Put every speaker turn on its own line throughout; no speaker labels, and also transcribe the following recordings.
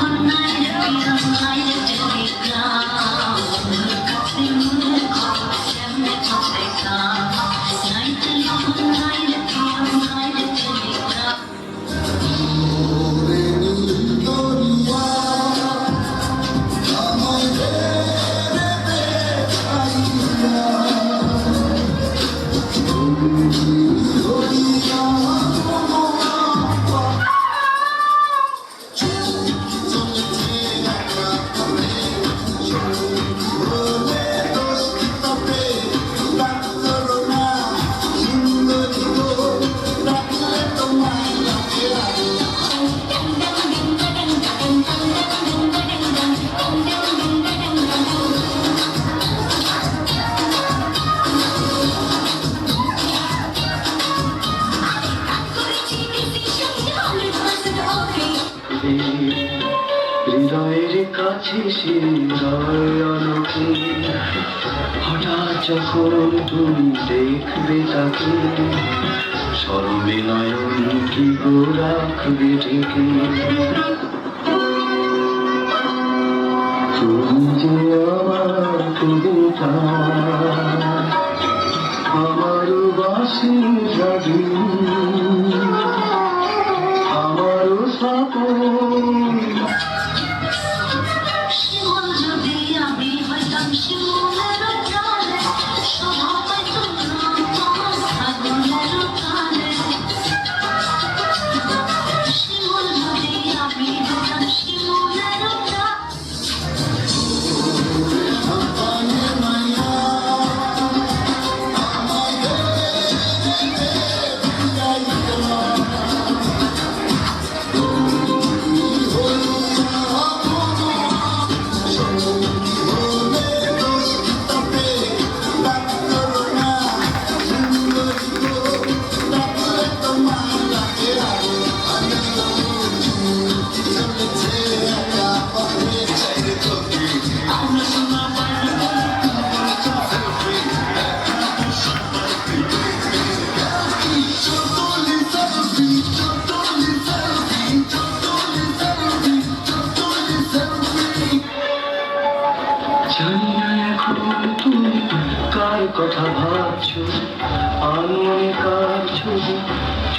One night, one night, one night,
হৃদয়ের কাছে সে হৃদয় অনকে হঠাৎ যখন তুমি দেখবে তাকে স্মরণে নয়ন কি রাখবে ঢেকে? আমার কবিতা, আমার বাসি যাবি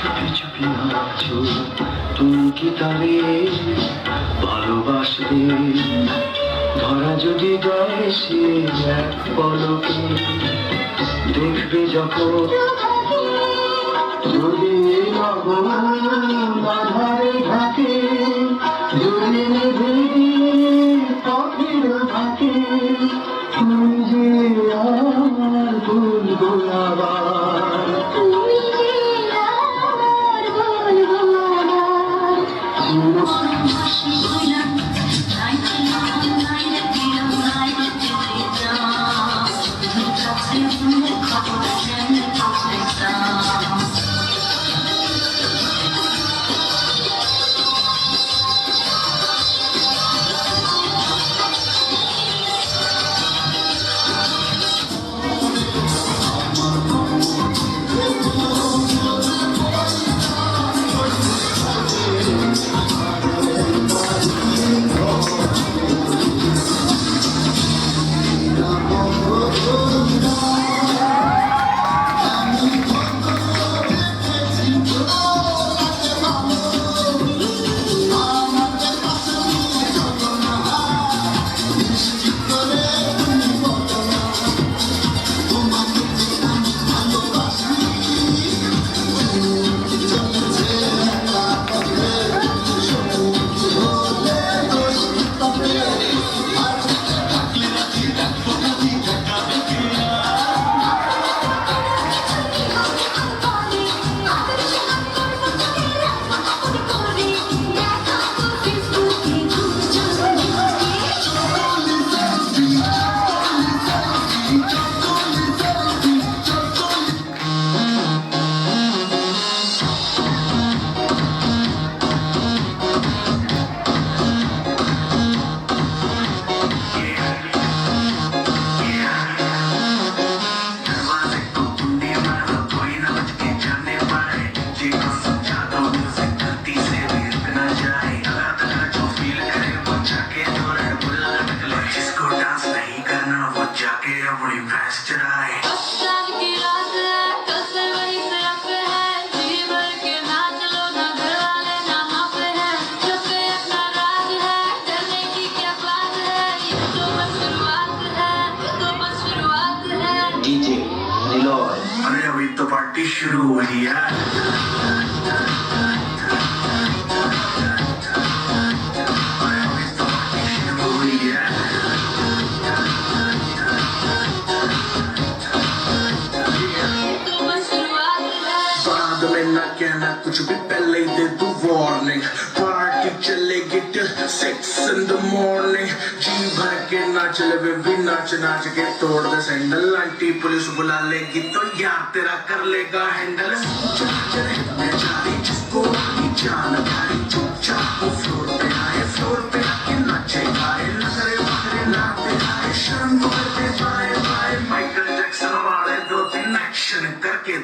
চুপি চুপি ভাবছ তুমি কি তারে ভালোবাসবে ধরা যদি দেয় সে এক পলকে, দেখবে যখন যদি বাধারে থাকে, যদি পাখির থাকে
अभी तो पार्टी शुरू हो रही है।
तो
कहना, कुछ भी पहले दे तू वार्निंग पार्टी चलेगी till six in the morning के नाच ले वे भी नाच नाच के तोड़ दे सैंडल आंटी पुलिस बुला लेगी तो यार तेरा कर लेगा हैंडल जिसको जान भाई चुपचाप वो फ्लोर पे आए फ्लोर पे आके नाचे गाए नखरे वखरे लाते आए शर्म करते बाय बाय माइकल जैक्सन वाले दो तीन एक्शन करके